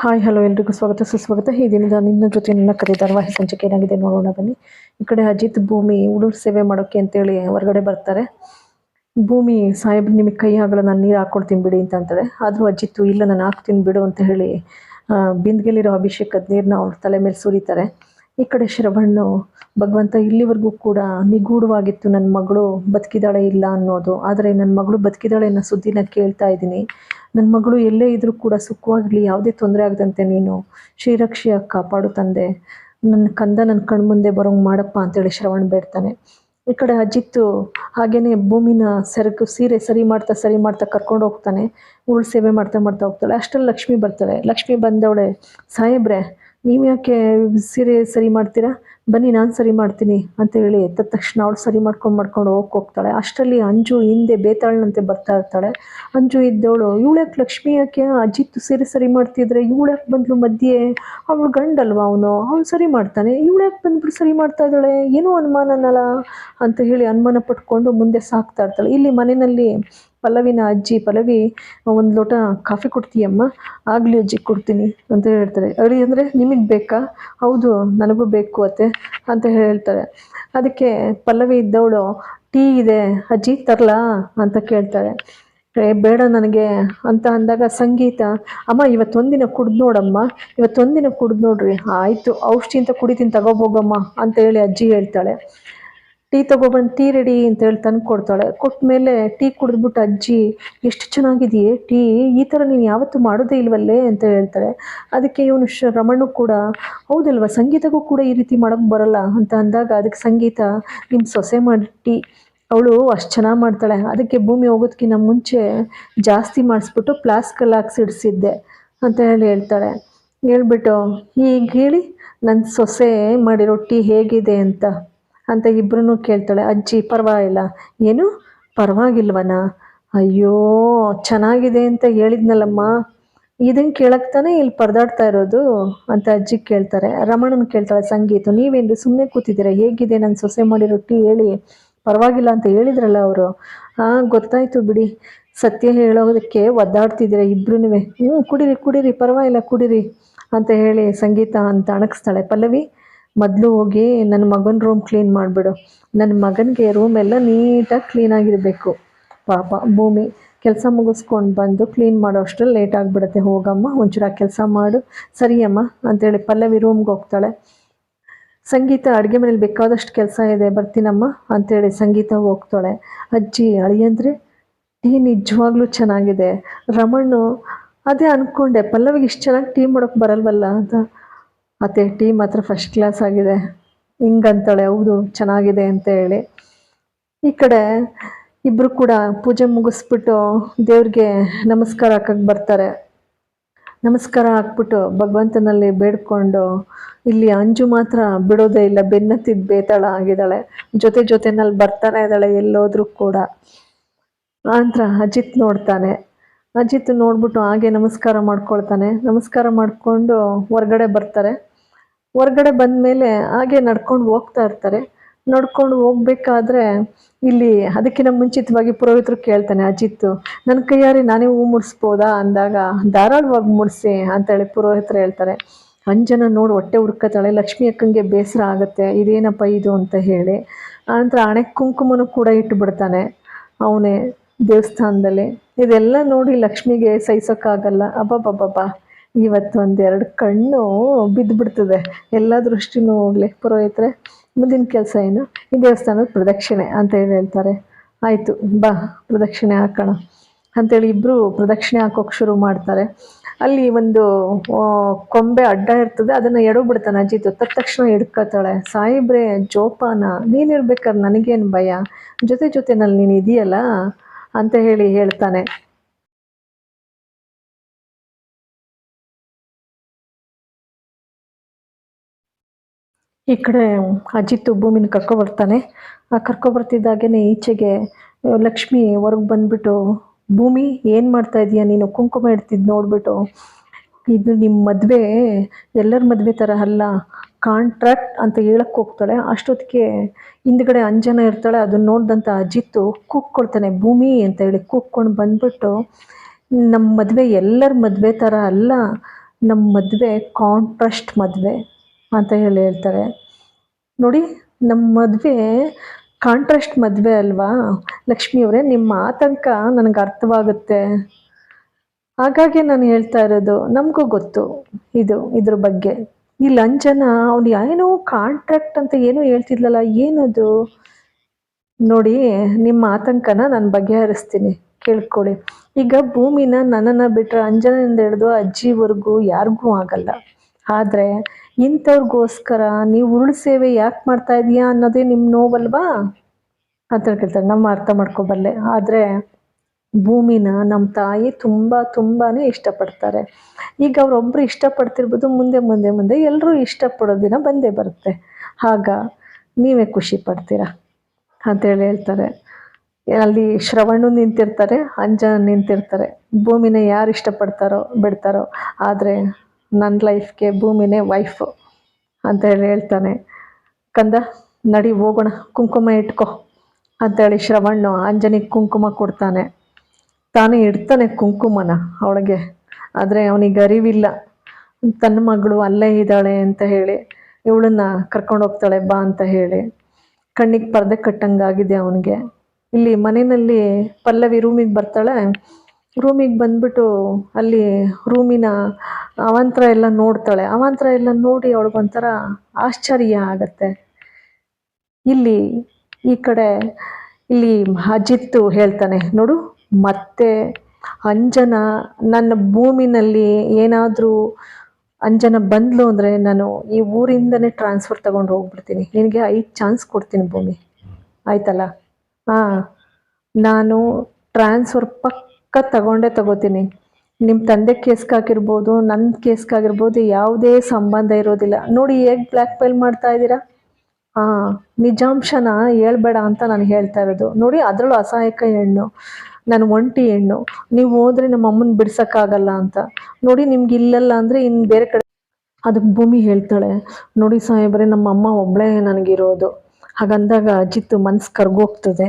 Hi, hello, ಎಲ್ರಿಗೂ ಸ್ವಾಗತ, ಸುಸ್ವಾಗತ. ಈ ದಿನದ ನಿನ್ನ ಜೊತೆ ನನ್ನ ಕರೆ ಧಾರವಾಹಿ ಸಂಚಿಕೆ ಏನಾಗಿದೆ ನೋಡೋಣ ಬನ್ನಿ. ಈ ಕಡೆ ಅಜಿತ್ ಭೂಮಿ ಹುಡುಗರು ಸೇವೆ ಮಾಡೋಕ್ಕೆ ಅಂತೇಳಿ ಹೊರಗಡೆ ಬರ್ತಾರೆ. ಭೂಮಿ ಸಾಹೇಬ್ ನಿಮಗೆ ಕೈ ಆಗಲ್ಲ ನಾನು ನೀರು ಹಾಕ್ಕೊಡ್ತೀನಿ ಬಿಡಿ ಅಂತ ಅಂತಾರೆ. ಆದರೂ ಅಜಿತ್ತು ಇಲ್ಲ, ನಾನು ಹಾಕ್ತೀನಿ ಬಿಡು ಅಂತ ಹೇಳಿ ಬಿಂದಿಗೆಲಿರೋ ಅಭಿಷೇಕದ ನೀರನ್ನ ಅವ್ರ ತಲೆ ಮೇಲೆ ಸುರಿತಾರೆ. ಈ ಕಡೆ ಶ್ರವಣ್ಣು, ಭಗವಂತ ಇಲ್ಲಿವರೆಗೂ ಕೂಡ ನಿಗೂಢವಾಗಿತ್ತು, ನನ್ನ ಮಗಳು ಬದುಕಿದಾಳೆ ಇಲ್ಲ ಅನ್ನೋದು. ಆದರೆ ನನ್ನ ಮಗಳು ಬದುಕಿದಾಳೆ ಅನ್ನೋ ಸುದ್ದಿನ ಕೇಳ್ತಾ ಇದ್ದೀನಿ. ನನ್ನ ಮಗಳು ಎಲ್ಲೇ ಇದ್ರೂ ಕೂಡ ಸುಖವಾಗಿರಲಿ, ಯಾವುದೇ ತೊಂದರೆ ಆಗದಂತೆ ನೀನು ಶ್ರೀರಕ್ಷೆಯ ಕಾಪಾಡು ತಂದೆ. ನನ್ನ ಕಂದ ನನ್ನ ಕಣ್ಮುಂದೆ ಬರೋಂಗೆ ಮಾಡಪ್ಪ ಅಂತೇಳಿ ಶ್ರವಣ್ ಬೇಡ್ತಾನೆ. ಈ ಕಡೆ ಅಜಿತ್ತು ಹಾಗೇನೆ ಭೂಮಿನ ಸೆರಗು ಸೀರೆ ಸರಿ ಮಾಡ್ತಾ ಸರಿ ಮಾಡ್ತಾ ಕರ್ಕೊಂಡು ಹೋಗ್ತಾನೆ. ಉರುಳು ಸೇವೆ ಮಾಡ್ತಾ ಮಾಡ್ತಾ ಹೋಗ್ತಾಳೆ. ಅಷ್ಟರಲ್ಲಿ ಲಕ್ಷ್ಮಿ ಬರ್ತಾಳೆ. ಲಕ್ಷ್ಮಿ ಬಂದವಳೆ, ಸಾಹೇಬ್ರೆ ನೀವು ಯಾಕೆ ಸೀರೆ ಸರಿ ಮಾಡ್ತೀರಾ? ಬನ್ನಿ, ನಾನು ಸರಿ ಮಾಡ್ತೀನಿ ಅಂತ ಹೇಳಿ ಎದ್ದ ತಕ್ಷಣ ಅವಳು ಸರಿ ಮಾಡ್ಕೊಂಡು ಮಾಡ್ಕೊಂಡು ಹೋಗಿ ಹೋಗ್ತಾಳೆ. ಅಷ್ಟರಲ್ಲಿ ಅಂಜು ಹಿಂದೆ ಬೇತಾಳನಂತೆ ಬರ್ತಾ ಇರ್ತಾಳೆ. ಅಂಜು ಇದ್ದವಳು ಇವಳ್ಯಾಕೆ ಲಕ್ಷ್ಮಿ, ಯಾಕೆ ಅಜಿತ್ ಸೀರೆ ಸರಿ ಮಾಡ್ತಿದ್ರೆ? ಇವಳ್ಯಾಕೆ ಬಂದ್ಲು ಮಧ್ಯೆ? ಅವಳು ಗಂಡಲ್ವ ಅವನು? ಅವ್ನು ಸರಿ ಮಾಡ್ತಾನೆ. ಇವಳ್ಯಾಕೆ ಬಂದ್ಬಿಟ್ಟು ಸರಿ ಮಾಡ್ತಾ ಇದ್ದಾಳೆ? ಏನೂ ಅನುಮಾನನಲ್ಲ? ಅಂತ ಹೇಳಿ ಅನುಮಾನ ಪಟ್ಕೊಂಡು ಮುಂದೆ ಸಾಕ್ತಾ ಇರ್ತಾಳೆ. ಇಲ್ಲಿ ಮನೆಯಲ್ಲಿ ಪಲ್ಲವಿನ ಅಜ್ಜಿ, ಪಲ್ಲವಿ, ಒಂದು ಲೋಟ ಕಾಫಿ ಕೊಡ್ತೀಯಮ್ಮ ಆಗಲಿ ಅಜ್ಜಿ, ಕೊಡ್ತೀನಿ ಅಂತ ಹೇಳ್ತಾರೆ. ಅಡಿ ಅಂದರೆ ನಿಮಗೆ ಬೇಕಾ? ಹೌದು, ನನಗೂ ಬೇಕು ಅತ್ತೆ ಅಂತ ಹೇಳ್ತಾರೆ. ಅದಕ್ಕೆ ಪಲ್ಲವಿ ಇದ್ದವಳು, ಟೀ ಇದೆ, ಅಜ್ಜಿ, ತರಲಾ? ಅಂತ ಕೇಳ್ತಾಳೆ ಏ, ಬೇಡ ನನಗೆ, ಅಂತ ಅಂದಾಗ ಸಂಗೀತ, ಅಮ್ಮ, ಇವತ್ತೊಂದಿನ ಕುಡ್ದು ನೋಡಮ್ಮ, ಇವತ್ತೊಂದಿನ ಕುಡ್ದು ನೋಡ್ರಿ, ಆಯಿತು, ಔಷಧಿ ಅಂತ ಕುಡಿತೀನಿ ತಗೋಬೋಗಮ್ಮ ಅಂತ ಹೇಳಿ ಅಜ್ಜಿ ಹೇಳ್ತಾಳೆ. ಟೀ ತಗೊಬಂದು ಟೀ ರೆಡಿ ಅಂತ ಹೇಳಿ ತಂದು ಕೊಡ್ತಾಳೆ. ಕೊಟ್ಮೇಲೆ ಟೀ ಕುಡಿದ್ಬಿಟ್ಟು ಅಜ್ಜಿ, ಎಷ್ಟು ಚೆನ್ನಾಗಿದೆಯೇ ಟೀ, ಈ ಥರ ನೀನು ಯಾವತ್ತೂ ಮಾಡೋದೇ ಇಲ್ವಲ್ಲೇ? ಅಂತ ಹೇಳ್ತಾಳೆ ಅದಕ್ಕೆ ಇವನು ಶ ರಮಣು ಕೂಡ, ಹೌದಲ್ವಾ, ಸಂಗೀತಕ್ಕೂ ಕೂಡ ಈ ರೀತಿ ಮಾಡೋಕ್ಕೆ ಬರಲ್ಲ? ಅಂತ ಅಂದಾಗ ಅದಕ್ಕೆ ಸಂಗೀತ ನಿಮ್ಮ ಸೊಸೆ ಮಾಡಿ ಟೀ. ಅವಳು ಅಷ್ಟು ಚೆನ್ನಾಗಿ ಮಾಡ್ತಾಳೆ. ಅದಕ್ಕೆ ಭೂಮಿ ಹೋಗೋದಕ್ಕಿಂತ ಮುಂಚೆ ಜಾಸ್ತಿ ಮಾಡಿಸ್ಬಿಟ್ಟು ಪ್ಲಾಸ್ಕಲ್ಲಿ ಹಾಕ್ಸಿಡ್ಸಿದ್ದೆ ಅಂತ ಹೇಳಿ ಹೇಳ್ತಾಳೆ. ಹೇಳ್ಬಿಟ್ಟು ಈಗ ಹೇಳಿ ನನ್ನ ಸೊಸೆ ಮಾಡಿರೋ ಟೀ ಹೇಗಿದೆ? ಅಂತ. ಅಂತ ಇಬ್ಬರೂ ಕೇಳ್ತಾಳೆ, ಅಜ್ಜಿ ಪರವಾಗಿಲ್ಲ. ಏನು? ಪರವಾಗಿಲ್ವನ? ಅಯ್ಯೋ, ಚೆನ್ನಾಗಿದೆ ಅಂತ ಹೇಳಿದ್ನಲ್ಲಮ್ಮ. ಇದನ್ನು ಕೇಳಕ್ಕೆ ತಾನೇ ಇಲ್ಲಿ ಪರದಾಡ್ತಾ ಇರೋದು? ಅಂತ ಅಜ್ಜಿ ಕೇಳ್ತಾರೆ. ರಮಣನ ಕೇಳ್ತಾಳೆ, ಸಂಗೀತ ನೀವೇನು ಸುಮ್ಮನೆ ಕೂತಿದ್ದೀರಾ? ಹೇಗಿದೆ ನನ್ನ ಸೊಸೆ ಮಾಡಿ ರೊಟ್ಟಿ ಹೇಳಿ? ಪರವಾಗಿಲ್ಲ ಅಂತ ಹೇಳಿದ್ರಲ್ಲ ಅವರು. ಹಾಂ ಗೊತ್ತಾಯ್ತು ಬಿಡಿ. ಸತ್ಯ ಹೇಳೋದಕ್ಕೆ ಒದ್ದಾಡ್ತಿದ್ದೀರ ಇಬ್ರು ಹ್ಞೂ ಕುಡಿರಿ ಕುಡಿರಿ, ಪರವಾಗಿಲ್ಲ, ಕುಡಿರಿ, ಅಂತ ಹೇಳಿ ಸಂಗೀತ ಅಂತ ಅಣಗಿಸ್ತಾಳೆ. ಪಲ್ಲವಿ ಮೊದಲು ಹೋಗಿ ನನ್ನ ಮಗನ ರೂಮ್ ಕ್ಲೀನ್ ಮಾಡಿಬಿಡು. ನನ್ನ ಮಗನಿಗೆ ರೂಮ್ ಎಲ್ಲ ನೀಟಾಗಿ ಕ್ಲೀನಾಗಿರಬೇಕು ಪಾಪ, ಭೂಮಿ ಕೆಲಸ ಮುಗಿಸ್ಕೊಂಡು ಬಂದು ಕ್ಲೀನ್ ಮಾಡೋ ಅಷ್ಟರಲ್ಲಿ ಲೇಟ್ ಆಗಿಬಿಡುತ್ತೆ. ಹೋಗಮ್ಮ ಒಂಚೂರು ಕೆಲಸ ಮಾಡು. ಸರಿಯಮ್ಮ ಅಂತೇಳಿ ಪಲ್ಲವಿ ರೂಮ್ಗೆ ಹೋಗ್ತಾಳೆ. ಸಂಗೀತ ಅಡುಗೆ ಮನೇಲಿ ಬೇಕಾದಷ್ಟು ಕೆಲಸ ಇದೆ, ಬರ್ತೀನಮ್ಮ ಅಂತೇಳಿ ಸಂಗೀತ ಹೋಗ್ತಾಳೆ. ಅಜ್ಜಿ, ಅಳಿಯಂದ್ರೆ ಟೀ ನಿಜವಾಗ್ಲೂ ಚೆನ್ನಾಗಿದೆ. ರಮಣ್ಣು ಅದೇ ಅಂದ್ಕೊಂಡೆ ಪಲ್ಲವಿಗೆ ಇಷ್ಟು ಚೆನ್ನಾಗಿ ಟೀ ಮಾಡೋಕ್ಕೆ ಬರಲ್ವಲ್ಲ ಅಂತ. ಅತ್ತೆ ಟೀ ಮಾತ್ರ ಫಸ್ಟ್ ಕ್ಲಾಸ್ ಆಗಿದೆ. ಹಿಂಗಂತಾಳೆ, ಹೌದು, ಚೆನ್ನಾಗಿದೆ ಅಂತ ಹೇಳಿ. ಈ ಕಡೆ ಇಬ್ಬರು ಕೂಡ ಪೂಜೆ ಮುಗಿಸ್ಬಿಟ್ಟು ದೇವ್ರಿಗೆ ನಮಸ್ಕಾರ ಹಾಕಕ್ಕೆ ಬರ್ತಾರೆ. ನಮಸ್ಕಾರ ಹಾಕ್ಬಿಟ್ಟು ಭಗವಂತನಲ್ಲಿ ಬೇಡ್ಕೊಂಡು ಇಲ್ಲಿ ಅಂಜು ಮಾತ್ರ ಬಿಡೋದೇ ಇಲ್ಲ ಬೆನ್ನತ್ತಿದ್ದು ಬೇತಾಳ ಆಗಿದ್ದಾಳೆ. ಜೊತೆ ಜೊತೆನಲ್ಲಿ ಬರ್ತಾನೆ ಇದ್ದಾಳೆ ಎಲ್ಲೋದ್ರೂ ಕೂಡ. ಆನಂತರ ಅಜಿತ್ ನೋಡ್ತಾನೆ. ಅಜಿತ್ ನೋಡ್ಬಿಟ್ಟು ಹಾಗೆ ನಮಸ್ಕಾರ ಮಾಡ್ಕೊಳ್ತಾನೆ. ನಮಸ್ಕಾರ ಮಾಡಿಕೊಂಡು ಹೊರಗಡೆ ಬರ್ತಾರೆ. ಹೊರ್ಗಡೆ ಬಂದಮೇಲೆ ಹಾಗೆ ನಡ್ಕೊಂಡು ಹೋಗ್ತಾ ಇರ್ತಾರೆ. ನಡ್ಕೊಂಡು ಹೋಗ್ಬೇಕಾದ್ರೆ ಇಲ್ಲಿ ಅದಕ್ಕಿಂತ ಮುಂಚಿತವಾಗಿ ಪುರೋಹಿತರು ಕೇಳ್ತಾನೆ, ಅಜಿತ್ ನನ್ನ ಕೈಯಾರೆ ನಾನೇ ಹೂ ಮುಡಿಸ್ಬೋದಾ ಅಂದಾಗ, ಧಾರಾಳವಾಗಿ ಮುಡಿಸಿ ಅಂತೇಳಿ ಪುರೋಹಿತರು ಹೇಳ್ತಾರೆ. ಅಂಜನ ನೋಡಿ, ಹೊಟ್ಟೆ ಹುರ್ಕತಾಳೆ ಲಕ್ಷ್ಮಿ ಅಕ್ಕಂಗೆ ಬೇಸರ ಆಗುತ್ತೆ, ಇದೇನಪ್ಪ ಇದು? ಅಂತ ಹೇಳಿ, ಆನಂತರ ಅಣೆ ಕುಂಕುಮನೂ ಕೂಡ ಇಟ್ಟುಬಿಡ್ತಾನೆ ಅವನೇ ದೇವಸ್ಥಾನದಲ್ಲಿ. ಇದೆಲ್ಲ ನೋಡಿ ಲಕ್ಷ್ಮಿಗೆ ಸಹಿಸೋಕ್ಕಾಗಲ್ಲ. ಅಬ್ಬಬ್ಬಬ್ಬಬ್ಬ. ಇವತ್ತು ಒಂದೆರಡು ಕಣ್ಣು ಬಿದ್ದುಬಿಡ್ತದೆ. ಎಲ್ಲ ದೃಷ್ಟಿನೂ ಹೋಗ್ಲಿ ಪುರೋಹಿತರೆ. ಮುಂದಿನ ಕೆಲಸ ಏನು? ಈ ದೇವಸ್ಥಾನದ ಪ್ರದಕ್ಷಿಣೆ ಅಂತ ಹೇಳಿ ಹೇಳ್ತಾರೆ. ಆಯಿತು, ಬಾ, ಪ್ರದಕ್ಷಿಣೆ ಹಾಕೋಣ ಅಂತೇಳಿ ಇಬ್ಬರು ಪ್ರದಕ್ಷಿಣೆ ಹಾಕೋಕೆ ಶುರು ಮಾಡ್ತಾರೆ. ಅಲ್ಲಿ ಒಂದು ಕೊಂಬೆ ಅಡ್ಡ ಇರ್ತದೆ, ಅದನ್ನು ಎಡವು ಬಿಡ್ತಾನೆ ಅಜಿತ್. ತಕ್ಕ ತಕ್ಷಣ ಹಿಡ್ಕೋತಾಳೆ. ಸಾಯಿಬ್ರೆ ಜೋಪಾನ, ನೀನಿರ್ಬೇಕಾದ್ರೆ ನನಗೇನು ಭಯ? ಜೊತೆ ಜೊತೆನಲ್ಲಿ ನೀನು ಇದೆಯಲ್ಲ? ಅಂತ ಹೇಳಿ ಹೇಳ್ತಾನೆ. ಈ ಕಡೆ ಅಜಿತ್ತು ಭೂಮಿನ ಕರ್ಕೊಬರ್ತಾನೆ ಆ ಕರ್ಕೊಬರ್ತಿದ್ದಾಗೇ ಈಚೆಗೆ ಲಕ್ಷ್ಮಿ ಹೊರಗೆ ಬಂದ್ಬಿಟ್ಟು, ಭೂಮಿ ಏನು ಮಾಡ್ತಾ ಇದೀಯ ನೀನು? ಕುಂಕುಮ ಇಡ್ತಿದ್ದು ನೋಡ್ಬಿಟ್ಟು, ಇದು ನಿಮ್ಮ ಮದುವೆ, ಎಲ್ಲರ ಮದುವೆ ಥರ ಅಲ್ಲ, ಕಾಂಟ್ರಾಕ್ಟ್ ಅಂತ ಹೇಳಕ್ಕೆ ಹೋಗ್ತಾಳೆ. ಅಷ್ಟೊತ್ತಿಗೆ ಹಿಂದ್ಗಡೆ ಅಂಜನ ಇರ್ತಾಳೆ. ಅದನ್ನ ನೋಡಿದಂಥ ಅಜಿತ್ತು ಕೂಕ್ಕೊಳ್ತಾನೆ ಭೂಮಿ ಅಂತ ಹೇಳಿ ಕೂಕ್ಕೊಂಡು ಬಂದ್ಬಿಟ್ಟು ನಮ್ಮ ಮದುವೆ ಎಲ್ಲರ ಮದುವೆ ಥರ ಅಲ್ಲ ನಮ್ಮ ಮದುವೆ ಕಾಂಟ್ರಾಸ್ಟ್ ಮದುವೆ. ಅಂತ ಹೇಳಿ ಹೇಳ್ತಾರೆ. ನೋಡಿ ನಮ್ಮ ಮದುವೆ ಕಾಂಟ್ರಾಸ್ಟ್ ಮದುವೆ ಅಲ್ವಾ? ಲಕ್ಷ್ಮಿಯವರೇ ನಿಮ್ಮ ಆತಂಕ ನನಗೆ ಅರ್ಥವಾಗುತ್ತೆ. ಹಾಗಾಗಿ ನಾನು ಹೇಳ್ತಾ ಇರೋದು, ನಮಗೂ ಗೊತ್ತು ಇದು, ಇದ್ರ ಬಗ್ಗೆ. ಈ ಲಂಚನ ಅವ್ನು ಏನೋ ಕಾಂಟ್ರಾಕ್ಟ್ ಅಂತ ಏನೋ ಹೇಳ್ತಿದ್ಲಲ್ಲ, ಏನದು? ನೋಡಿ, ನಿಮ್ಮ ಆತಂಕನ ನಾನು ಬಗೆಹರಿಸ್ತೀನಿ, ಕೇಳ್ಕೊಳ್ಳಿ. ಈಗ ಭೂಮಿನ ನನ್ನನ್ನು ಬಿಟ್ಟರೆ ಅಂಜನಿಂದ ಹಿಡಿದು ಅಜ್ಜಿವರೆಗೂ ಯಾರಿಗೂ ಆಗಲ್ಲ. ಆದರೆ ಇಂಥವ್ರಿಗೋಸ್ಕರ ನೀವು ಉರುಳು ಸೇವೆ ಯಾಕೆ ಮಾಡ್ತಾ ಇದೀಯಾ ಅನ್ನೋದೇ ನಿಮ್ಮ ನೋವಲ್ವಾ? ಅಂತ ಕೇಳ್ತಾರೆ. ನಮ್ಮ ಅರ್ಥ ಮಾಡ್ಕೊಬಲ್ಲೆ. ಆದರೆ ಭೂಮಿನ ನಮ್ಮ ತಾಯಿ ತುಂಬ ತುಂಬಾ ಇಷ್ಟಪಡ್ತಾರೆ. ಈಗ ಅವರೊಬ್ಬರು ಇಷ್ಟಪಡ್ತಿರ್ಬೋದು, ಮುಂದೆ ಮುಂದೆ ಮುಂದೆ ಎಲ್ಲರೂ ಇಷ್ಟಪಡೋ ದಿನ ಬಂದೇ ಬರುತ್ತೆ. ಆಗ ನೀವೇ ಖುಷಿ ಪಡ್ತೀರಾ? ಅಂತೇಳಿ ಹೇಳ್ತಾರೆ. ಅಲ್ಲಿ ಶ್ರವಣು ನಿಂತಿರ್ತಾರೆ, ಅಂಜನ ನಿಂತಿರ್ತಾರೆ. ಭೂಮಿನ ಯಾರು ಇಷ್ಟಪಡ್ತಾರೋ, ಬಿಡ್ತಾರೋ. ಆದರೆ ನನ್ನ ಲೈಫ್ಗೆ ಭೂಮಿನೇ ವೈಫು ಅಂತ ಹೇಳಿ ಹೇಳ್ತಾನೆ. ಕಂದ, ನಡಿ ಹೋಗೋಣ, ಕುಂಕುಮ ಇಟ್ಕೋ ಅಂತೇಳಿ ಶ್ರವಣ್ಣು ಅಂಜನಿಗೆ ಕುಂಕುಮ ಕೊಡ್ತಾನೆ. ತಾನೇ ಇಡ್ತಾನೆ ಕುಂಕುಮನ ಅವಳಿಗೆ. ಆದರೆ ಅವನಿಗೆ ಅರಿವಿಲ್ಲ. ತನ್ನ ಮಗಳು ಅಲ್ಲೇ ಇದ್ದಾಳೆ ಅಂತ ಹೇಳಿ ಇವಳನ್ನ ಕರ್ಕೊಂಡು ಹೋಗ್ತಾಳೆ, ಬಾ ಅಂತ ಹೇಳಿ. ಕಣ್ಣಿಗೆ ಪರದೆ ಕಟ್ಟಂಗಾಗಿದೆ ಅವನಿಗೆ. ಇಲ್ಲಿ ಮನೆಯಲ್ಲಿ ಪಲ್ಲವಿ ರೂಮಿಗೆ ಬರ್ತಾಳೆ. ರೂಮಿಗೆ ಬಂದ್ಬಿಟ್ಟು ಅಲ್ಲಿ ರೂಮಿನ ಅವಾಂತರ ಎಲ್ಲ ನೋಡ್ತಾಳೆ. ಅವಾಂತರ ಎಲ್ಲ ನೋಡಿ ಅವಳಿಗೊಂಥರ ಆಶ್ಚರ್ಯ ಆಗತ್ತೆ. ಇಲ್ಲಿ ಈ ಕಡೆ ಇಲ್ಲಿ ಅಜಿತ್ತು ಹೇಳ್ತಾನೆ, ನೋಡು, ಮತ್ತೆ ಅಂಜನ ನನ್ನ ಭೂಮಿನಲ್ಲಿ ಏನಾದರೂ ಅಂಜನ ಬಂದ್ಲು ಅಂದರೆ ನಾನು ಈ ಊರಿಂದನೇ ಟ್ರಾನ್ಸ್ಫರ್ ತಗೊಂಡು ಹೋಗ್ಬಿಡ್ತೀನಿ. ನಿನಗೆ ಐದು ಚಾನ್ಸ್ ಕೊಡ್ತೀನಿ ಭೂಮಿ. ಆಯ್ತಲ್ಲ? ಹಾಂ, ನಾನು ಟ್ರಾನ್ಸ್ಫರ್ ಪಕ್ಕ ತಗೊಂಡೇ ತಗೋತೀನಿ. ನಿಮ್ಮ ತಂದೆ ಕೇಸ್ಗಾಗಿರ್ಬೋದು ನನ್ನ ಕೇಸ್ಗಾಗಿರ್ಬೋದು, ಯಾವುದೇ ಸಂಬಂಧ ಇರೋದಿಲ್ಲ. ನೋಡಿ ಹೇಗೆ ಬ್ಲ್ಯಾಕ್ ಮೇಲ್ ಮಾಡ್ತಾ ಇದ್ದೀರಾ? ಹಾಂ ನಿಜಾಂಶನ ಹೇಳ್ಬೇಡ ಅಂತ ನಾನು ಹೇಳ್ತಾ ಇರೋದು. ನೋಡಿ ಅದರಲ್ಲೂ ಅಸಹಾಯಕ ಹೆಣ್ಣು ನಾನು ಒಂಟಿ ಹೆಣ್ಣು. ನೀವು ಹೋದ್ರೆ ನಮ್ಮ ಅಮ್ಮನ ಬಿಡ್ಸೋಕ್ಕಾಗಲ್ಲ ಅಂತ. ನೋಡಿ ನಿಮ್ಗೆ ಇಲ್ಲಲ್ಲ ಅಂದರೆ ಇನ್ನು ಬೇರೆ ಕಡೆ ಅದಕ್ಕೆ ಭೂಮಿ ಹೇಳ್ತಾಳೆ. ನೋಡಿ ಸಾಹೇಬ್ರೆ, ನಮ್ಮ ಅಮ್ಮ ಒಬ್ಬಳೇ ನನಗಿರೋದು. ಹಾಗಂದಾಗ ಅಜ್ಜಿತ್ತು ಮನ್ಸು ಕರ್ಗೋಗ್ತದೆ.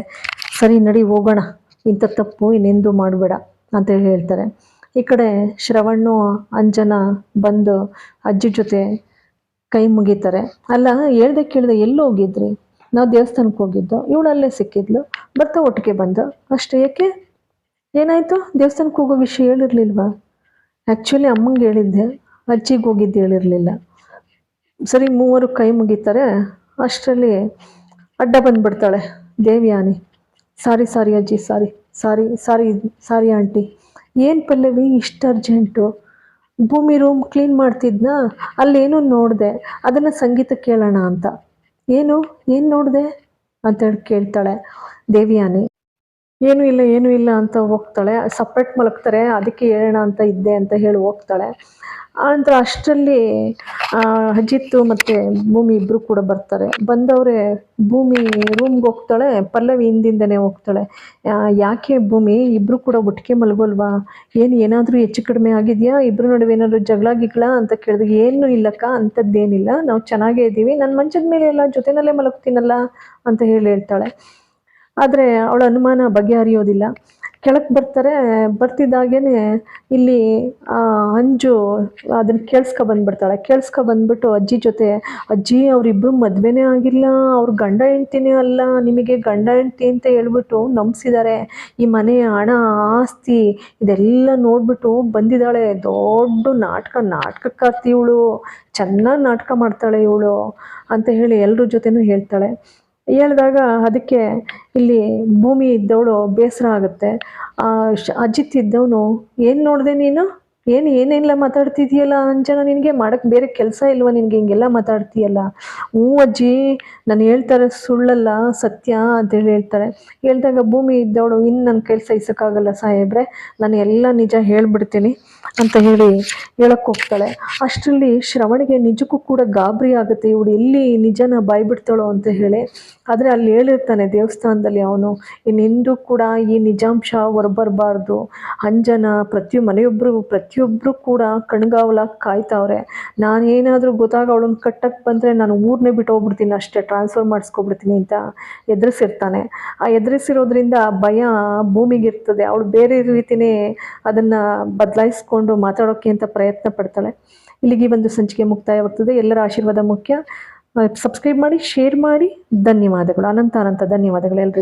ಸರಿ ನಡಿ ಹೋಗೋಣ. ಇಂಥ ತಪ್ಪು ಇನ್ನೆಂದು ಮಾಡಬೇಡ ಅಂತ ಹೇಳ್ತಾರೆ. ಈ ಕಡೆ ಶ್ರವಣ್ಣು, ಅಂಜನ ಬಂದು ಅಜ್ಜಿ ಜೊತೆ ಕೈ ಮುಗಿತಾರೆ. ಅಲ್ಲ, ಹೇಳ್ದೆ ಕೇಳಿದೆ ಎಲ್ಲಿ ಹೋಗಿದ್ರಿ? ನಾವು ದೇವಸ್ಥಾನಕ್ಕೆ ಹೋಗಿದ್ದು, ಇವಳಲ್ಲೇ ಸಿಕ್ಕಿದ್ಲು, ಬರ್ತಾ ಒಟ್ಟಿಗೆ ಬಂದು. ಅಷ್ಟೇ, ಯಾಕೆ? ಏನಾಯಿತು? ದೇವಸ್ಥಾನಕ್ಕೆ ಹೋಗೋ ವಿಷಯ ಹೇಳಿರ್ಲಿಲ್ವಾ? ಆ್ಯಕ್ಚುಲಿ ಅಮ್ಮಂಗೆ ಹೇಳಿದ್ದೆ, ಅಜ್ಜಿಗೆ ಹೋಗಿದ್ದು ಹೇಳಿರಲಿಲ್ಲ. ಸರಿ, ಮೂವರು ಕೈ ಮುಗಿತಾರೆ, ಅಷ್ಟರಲ್ಲಿ ಅಡ್ಡ ಬಂದ್ಬಿಡ್ತಾಳೆ ದೇವಿಯಾನಿ. ಸಾರಿ ಸಾರಿ ಅಜ್ಜಿ, ಸಾರಿ ಸಾರಿ ಸಾರಿ ಸಾರಿ ಆಂಟಿ. ಏನು ಪಲ್ಲವಿ, ಇಷ್ಟು ಅರ್ಜೆಂಟು. ಭೂಮಿ ರೂಮ್ ಕ್ಲೀನ್ ಮಾಡ್ತಿದ್ನಾ? ಅಲ್ಲೇನೋ ನೋಡಿದೆ. ಅದನ್ನು ಸಂಗೀತ ಕೇಳೋಣ ಅಂತ. ಏನು? ಏನು ನೋಡಿದೆ? ಅಂತೇಳಿ ಕೇಳ್ತಾಳೆ ದೇವಿಯಾನಿ. ಏನೂ ಇಲ್ಲ ಏನೂ ಇಲ್ಲ ಅಂತ ಹೋಗ್ತಾಳೆ. ಸಪ್ರೇಟ್ ಮಲಗ್ತಾರೆ, ಅದಕ್ಕೆ ಹೇಳೋಣ ಅಂತ ಇದ್ದೆ ಅಂತ ಹೇಳಿ ಹೋಗ್ತಾಳೆ. ಆನಂತರ ಅಷ್ಟರಲ್ಲಿ ಅಜಿತ್ ಮತ್ತು ಭೂಮಿ ಇಬ್ಬರು ಕೂಡ ಬರ್ತಾರೆ. ಬಂದವರೇ, ಭೂಮಿ ರೂಮ್ಗೆ ಹೋಗ್ತಾಳೆ, ಪಲ್ಲವಿ ಹಿಂದಿಂದನೇ ಹೋಗ್ತಾಳೆ. ಯಾಕೆ ಭೂಮಿ? ಇಬ್ಬರು ಕೂಡ ಒಟ್ಟಿಗೆ ಮಲಗೋಲ್ವಾ? ಏನು, ಏನಾದರೂ ಹೆಚ್ಚು ಕಡಿಮೆ ಆಗಿದೆಯಾ? ಇಬ್ಬರು ನಡುವೆ ಏನಾದರೂ ಜಗಳ, ಗಿಗಳ ಅಂತ ಕೇಳಿದ್ರು, ಏನು ಇಲ್ಲಕ್ಕ, ಅಂಥದ್ದೇನಿಲ್ಲ. ನಾವು ಚೆನ್ನಾಗೇ ಇದ್ದೀವಿ. ನನ್ನ ಮಂಚದ ಮೇಲೆ ಎಲ್ಲ ಜೊತೆನಲ್ಲೇ ಮಲಗ್ತೀನಲ್ಲ ಅಂತ ಹೇಳಿ ಹೇಳ್ತಾಳೆ. ಆದರೆ ಅವಳ ಅನುಮಾನ ಬಗೆಹರಿಯೋದಿಲ್ಲ. ಕೆಳಕ್ಕೆ ಬರ್ತಾರೆ ಬರ್ತಿದ್ದಾಗೇ ಇಲ್ಲಿ ಅಂಜು ಅದನ್ನು ಕೇಳಿಸ್ಕೊ ಬಂದ್ಬಿಡ್ತಾಳೆ. ಕೇಳಿಸ್ಕೊ ಬಂದ್ಬಿಟ್ಟು ಅಜ್ಜಿ ಜೊತೆ, ಅಜ್ಜಿ ಅವರಿಬ್ಬರು ಮದುವೆನೇ ಆಗಿಲ್ಲ, ಅವ್ರ ಗಂಡ ಹೆಂಡ್ತಿನೇ ಅಲ್ಲ, ನಿಮಗೆ ಗಂಡ ಹೆಂಡ್ತಿ ಅಂತ ಹೇಳ್ಬಿಟ್ಟು ನಂಬಿಸಿದ್ದಾರೆ ಈ ಮನೆ, ಹಣ, ಆಸ್ತಿ ಇದೆಲ್ಲ ನೋಡ್ಬಿಟ್ಟು ಬಂದಿದ್ದಾಳೆ. ದೊಡ್ಡ ನಾಟಕ, ನಾಟಕಕ್ಕಾರ್ತಿ ಇವಳು. ಚೆನ್ನಾಗಿ ನಾಟಕ ಮಾಡ್ತಾಳೆ ಇವಳು, ಅಂತ ಹೇಳಿ ಎಲ್ಲರ ಜೊತೆನೂ ಹೇಳ್ತಾಳೆ. ಹೇಳಿದಾಗ ಅದಕ್ಕೆ ಇಲ್ಲಿ ಭೂಮಿ ಇದ್ದವಳು ಬೇಸರ ಆಗುತ್ತೆ. ಅಜಿತ್ ಇದ್ದವನು ಏನು ನೋಡಿದೆ ನೀನು? ಏನು ಏನೆಲ್ಲ ಮಾತಾಡ್ತಿದ್ಯಲ್ಲ ಅಂಜನ, ನಿನಗೆ ಮಾಡೋಕ್ಕೆ ಬೇರೆ ಕೆಲಸ ಇಲ್ವಾ ನಿನಗೆ? ಹಿಂಗೆಲ್ಲ ಮಾತಾಡ್ತೀಯಲ್ಲ. ಹ್ಞೂ ಅಜ್ಜಿ, ನಾನು ಹೇಳ್ತಾರೆ ಸುಳ್ಳಲ್ಲ, ಸತ್ಯ ಅಂತೇಳಿ ಹೇಳ್ತಾರೆ. ಹೇಳ್ದಾಗ ಭೂಮಿ ಇದ್ದವಳು ಇನ್ನು ನನ್ನ ಕೈಲಿ ಸಹಿಸೋಕ್ಕಾಗಲ್ಲ ಸಾಹೇಬ್ರೆ, ನಾನು ಎಲ್ಲ ನಿಜ ಹೇಳ್ಬಿಡ್ತೀನಿ ಅಂತ ಹೇಳಿ ಹೇಳಕ್ಕೆ ಹೋಗ್ತಾಳೆ. ಅಷ್ಟರಲ್ಲಿ ಶ್ರವಣಿಗೆ ನಿಜಕ್ಕೂ ಕೂಡ ಗಾಬರಿ ಆಗುತ್ತೆ. ಇವಳು ಎಲ್ಲಿ ನಿಜನ ಬಾಯ್ಬಿಡ್ತಾಳೋ ಅಂತ ಹೇಳಿ. ಆದರೆ ಅಲ್ಲಿ ಹೇಳಿರ್ತಾನೆ ದೇವಸ್ಥಾನದಲ್ಲಿ ಅವನು, ಇನ್ನೆಂದೂ ಕೂಡ ಈ ನಿಜಾಂಶ ಹೊರಬರಬಾರ್ದು. ಅಂಜನ ಪ್ರತಿ ಮನೆಯೊಬ್ಬರು ಪ್ರತಿಯೊಬ್ಬರು ಪ್ರತಿಯೊಬ್ಬರು ಕೂಡ ಕಣ್ಗಾವಲ ಕಾಯ್ತಾವ್ರೆ. ನಾನೇನಾದರೂ ಗೊತ್ತಾಗ ಅವಳನ್ನ ಕಟ್ಟಕ್ಕೆ ಬಂದರೆ ನಾನು ಊರನ್ನೇ ಬಿಟ್ಟು ಹೋಗ್ಬಿಡ್ತೀನಿ, ಅಷ್ಟೇ ಟ್ರಾನ್ಸ್ಫರ್ ಮಾಡಿಸ್ಕೊಬಿಡ್ತೀನಿ ಅಂತ ಎದುರಿಸಿರ್ತಾನೆ. ಆ ಎದುರಿಸಿರೋದ್ರಿಂದ ಭಯ ಭೂಮಿಗಿರ್ತದೆ. ಅವಳು ಬೇರೆ ರೀತಿಯೇ ಅದನ್ನು ಬದಲಾಯಿಸ್ಕೊಂಡು ಮಾತಾಡೋಕ್ಕೆ ಅಂತ ಪ್ರಯತ್ನ ಪಡ್ತಾಳೆ. ಇಲ್ಲಿಗೆ ಒಂದು ಸಂಚಿಕೆ ಮುಕ್ತಾಯವಾಗ್ತದೆ. ಎಲ್ಲರ ಆಶೀರ್ವಾದ ಮುಖ್ಯ. ಸಬ್ಸ್ಕ್ರೈಬ್ ಮಾಡಿ ಶೇರ್ ಮಾಡಿ. ಧನ್ಯವಾದಗಳು. ಅನಂತ ಅನಂತ ಧನ್ಯವಾದಗಳು ಎಲ್ರಿಗೂ.